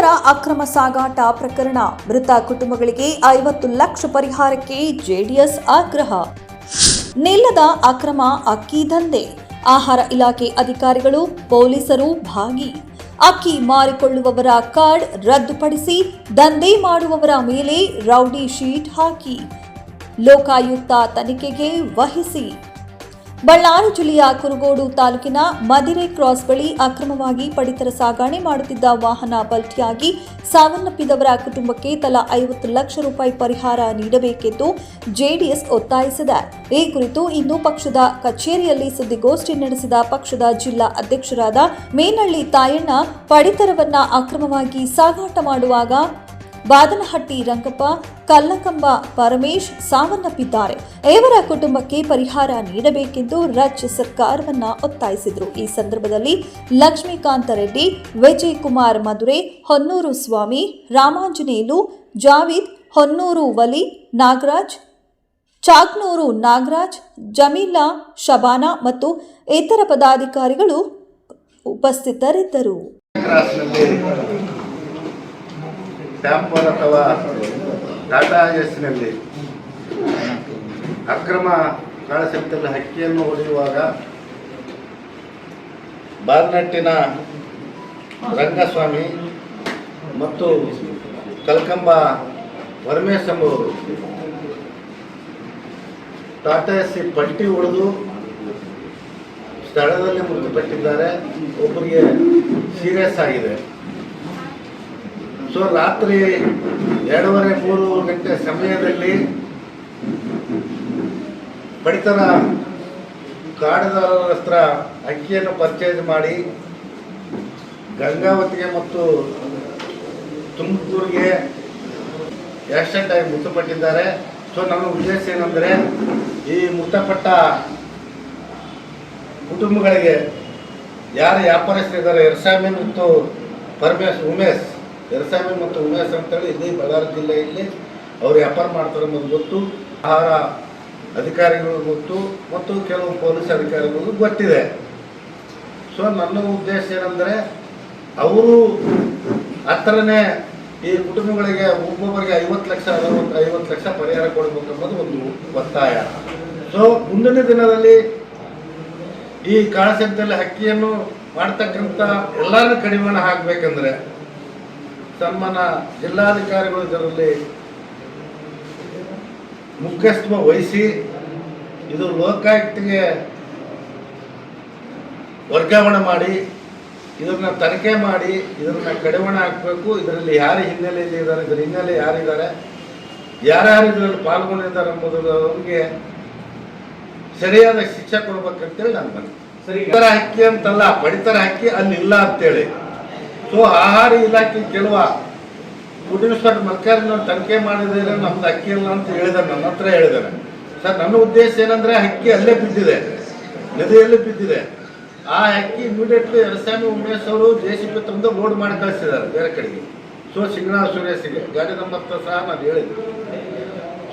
ಪಡಿತರ ಅಕ್ರಮ ಸಾಗಾಟ ಪ್ರಕರಣ. ಮೃತ ಕುಟುಂಬಗಳಿಗೆ ಐವತ್ತು ಲಕ್ಷ ಪರಿಹಾರಕ್ಕೆ ಜೆಡಿಎಸ್ ಆಗ್ರಹ. ನಿಲ್ಲದ ಅಕ್ರಮ ಅಕ್ಕಿ ದಂಧೆ. ಆಹಾರ ಇಲಾಖೆ ಅಧಿಕಾರಿಗಳು, ಪೊಲೀಸರು ಭಾಗಿ. ಅಕ್ಕಿ ಮಾರಿಕೊಳ್ಳುವವರ ಕಾರ್ಡ್ ರದ್ದುಪಡಿಸಿ ದಂಧೆ ಮಾಡುವವರ ಮೇಲೆ ರೌಡಿ ಶೀಟ್ ಹಾಕಿ. ಲೋಕಾಯುಕ್ತ ತನಿಖೆಗೆ ವಹಿಸಿ. ಬಳ್ಳಾರಿ ಜಿಲ್ಲೆಯ ಕುರುಗೋಡು ತಾಲೂಕಿನ ಮದಿರೆ ಕ್ರಾಸ್ ಬಳಿ ಅಕ್ರಮವಾಗಿ ಪಡಿತರ ಸಾಗಣೆ ಮಾಡುತ್ತಿದ್ದ ವಾಹನ ಪಲ್ಟಿಯಾಗಿ ಸಾವನ್ನಪ್ಪಿದವರ ಕುಟುಂಬಕ್ಕೆ ತಲಾ ಐವತ್ತು ಲಕ್ಷ ರೂಪಾಯಿ ಪರಿಹಾರ ನೀಡಬೇಕೆಂದು ಜೆಡಿಎಸ್ ಒತ್ತಾಯಿಸಿದೆ. ಈ ಕುರಿತು ಇಂದು ಪಕ್ಷದ ಕಚೇರಿಯಲ್ಲಿ ಸುದ್ದಿಗೋಷ್ಠಿ ನಡೆಸಿದ ಪಕ್ಷದ ಜಿಲ್ಲಾ ಅಧ್ಯಕ್ಷರಾದ ಮೇನಳ್ಳಿ ತಾಯಣ್ಣ, ಪಡಿತರವನ್ನ ಅಕ್ರಮವಾಗಿ ಸಾಗಾಟ ಮಾಡುವಾಗ ಬಾದನಹಟ್ಟಿ ರಂಗಪ್ಪ, ಕಲ್ಲಕಂಬ, ಪರಮೇಶ್ ಸಾವನ್ನಪ್ಪಿದ್ದಾರೆ. ಇವರ ಕುಟುಂಬಕ್ಕೆ ಪರಿಹಾರ ನೀಡಬೇಕೆಂದು ರಾಜ್ಯ ಸರ್ಕಾರವನ್ನ ಒತ್ತಾಯಿಸಿದರು. ಈ ಸಂದರ್ಭದಲ್ಲಿ ಲಕ್ಷ್ಮೀಕಾಂತ ರೆಡ್ಡಿ ವಿಜಯ್ ಕುಮಾರ್ ಮಧುರೆ, ಹೊನ್ನೂರು ಸ್ವಾಮಿ ರಾಮಾಂಜನೇಲು ಜಾವೀದ್, ಹೊನ್ನೂರು ವಲಿ, ನಾಗರಾಜ್, ಚಾಕ್ನೂರು ನಾಗರಾಜ್, ಜಮೀಲಾ, ಶಬಾನಾ ಮತ್ತು ಇತರ ಪದಾಧಿಕಾರಿಗಳು ಉಪಸ್ಥಿತರಿದ್ದರು. ಟ್ಯಾಂಪರ್ ಅಥವಾ ಟಾಟಾ ಎಸ್ನಲ್ಲಿ ಅಕ್ರಮ ಕಾಳಸಂತೆಯಲ್ಲಿ ಹಕ್ಕಿಯನ್ನು ಹೊಡೆಯುವಾಗ ಬಾರ್ನಟ್ಟಿನ ರಂಗಸ್ವಾಮಿ ಮತ್ತು ಕಲ್ಕಂಬ ಪರಮೇಶ್ ಎಂಬುವರು ಟಾಟಾ ಎಸ್ಸಿ ಪಟ್ಟಿ ಉಳಿದು ಸ್ಥಳದಲ್ಲಿ ಮೃತಪಟ್ಟಿದ್ದಾರೆ. ಒಬ್ಬರಿಗೆ ಸೀರಿಯಸ್ ಆಗಿದೆ. ಸೊ ರಾತ್ರಿ ಎರಡೂವರೆ, ಮೂರು ಗಂಟೆ ಸಮಯದಲ್ಲಿ ಪಡಿತರ ಕಾಡುದಾರರ ಹತ್ರ ಅಕ್ಕಿಯನ್ನು ಪರ್ಚೇಸ್ ಮಾಡಿ ಗಂಗಾವತಿಗೆ ಮತ್ತು ತುಮಕೂರಿಗೆ ಆಕ್ಸಿಡೆಂಟ್ ಆಗಿ ಮೃತಪಟ್ಟಿದ್ದಾರೆ. ಸೊ ನನ್ನ ಉದ್ದೇಶ ಏನಂದರೆ ಈ ಮೃತಪಟ್ಟ ಕುಟುಂಬಗಳಿಗೆ ಯಾರು ವ್ಯಾಪಾರಸ್ಥರಿದ್ದಾರೆ? ಎರಸಾಮಿ ಮತ್ತು ಪರಮೇಶ್ ಉಮೇಶ್. ಎರಸಾಮಿ ಮತ್ತು ಉಮೇಶ್ ಅಂತೇಳಿ ಇಲ್ಲಿ ಬಳ್ಳಾರಿ ಜಿಲ್ಲೆಯಲ್ಲಿ ಅವರು ವ್ಯಾಪಾರ ಮಾಡ್ತಾರೆ ಅನ್ನೋದು ಗೊತ್ತು. ಆಹಾರ ಅಧಿಕಾರಿಗಳು ಗೊತ್ತು ಮತ್ತು ಕೆಲವು ಪೊಲೀಸ್ ಅಧಿಕಾರಿಗಳು ಗೊತ್ತಿದೆ. ಸೊ ನನ್ನ ಉದ್ದೇಶ ಏನಂದರೆ ಅವರು ಹತ್ರನೇ ಈ ಕುಟುಂಬಗಳಿಗೆ ಒಬ್ಬೊಬ್ಬರಿಗೆ ಐವತ್ತು ಲಕ್ಷ, ಅರವತ್ತು, ಐವತ್ತು ಲಕ್ಷ ಪರಿಹಾರ ಕೊಡಬೇಕು ಅನ್ನೋದು ಒಂದು ಒತ್ತಾಯ. ಸೊ ಮುಂದಿನ ದಿನದಲ್ಲಿ ಈ ಕಾಳಸಂತೆಯಲ್ಲಿ ಹಕ್ಕಿಯನ್ನು ಮಾಡ್ತಕ್ಕಂಥ ಎಲ್ಲರನ್ನು ಕಡಿಮೆ ಹಾಕಬೇಕಂದ್ರೆ ಸನ್ಮಾನ ಜಿಲ್ಲಾಧಿಕಾರಿಗಳು ಇದರಲ್ಲಿ ಮುಖ್ಯಸ್ಥ ವಹಿಸಿ ಇದು ಲೋಕಾಯುಕ್ತಿಗೆ ವರ್ಗಾವಣೆ ಮಾಡಿ ಇದನ್ನ ತನಿಖೆ ಮಾಡಿ ಇದನ್ನ ಕಡಿವಾಣ ಹಾಕಬೇಕು. ಇದರಲ್ಲಿ ಯಾರು ಹಿನ್ನೆಲೆಯಲ್ಲಿ ಇದ್ದಾರೆ ಇದರ ಹಿನ್ನೆಲೆ ಯಾರಿದ್ದಾರೆ ಯಾರ್ಯಾರು ಇದರಲ್ಲಿ ಪಾಲ್ಗೊಂಡಿದ್ದಾರೆ ಎಂಬುದು ಅವ್ರಿಗೆ ಸರಿಯಾದ ಶಿಕ್ಷೆ ಕೊಡ್ಬೇಕಂತೇಳಿ ನಾನು ಬಂದೆ ಇತರ ಹಕ್ಕಿ ಅಂತಲ್ಲ ಪಡಿತರ ಹಕ್ಕಿ ಅಲ್ಲಿ ಇಲ್ಲ ಅಂತೇಳಿ. ಸೊ ಆಹಾರ ಇಲಾಖೆ ಕೆಲವ ಫುಡ್ ಇನ್ಸ್ಪೆಕ್ಟರ್ ನಾನು ತನಿಖೆ ಮಾಡಿದ್ರೆ ನಮ್ದು ಅಕ್ಕಿ ಇಲ್ಲ ಅಂತ ಹೇಳಿದರು, ನನ್ನ ಹತ್ರ ಹೇಳಿದ್ದಾರೆ ಸರ್, ನನ್ನ ಉದ್ದೇಶ ಏನಂದ್ರೆ ಅಕ್ಕಿ ಅಲ್ಲೇ ಬಿದ್ದಿದೆ. ನದಿಯಲ್ಲಿ ಬಿದ್ದಿದೆ. ಆ ಅಕ್ಕಿ ಇಮಿಡಿಯೇಟ್ಲಿ ಎರಸಾಮಿ ಉಮೇಶ್ ಅವರು ಜೆ ಸಿ ಪಿ ತಂದು ಲೋಡ್ ಮಾಡಿ ಕಳಿಸಿದ್ದಾರೆ ಬೇರೆ ಕಡೆಗೆ. ಸೊ ಸಿಗ್ನಾ ಸುರೇಶಿಗೆ, ಗಾಡಿ ನಂಬರ್ ಸಹ ನಾನು ಹೇಳಿದ್ದೆ.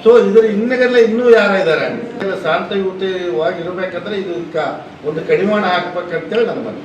ಸೊ ಇದ್ರ ಹಿನ್ನೆಲೆ ಇನ್ನೂ ಯಾರ ಇದ್ದಾರೆ? ಶಾಂತಯುತವಾಗಿರ್ಬೇಕಂದ್ರೆ ಇದಕ್ಕೆ ಒಂದು ಕಡಿವಾಣ ಹಾಕ್ಬೇಕಂತೇಳಿ ನನ್ನ ಮನೆ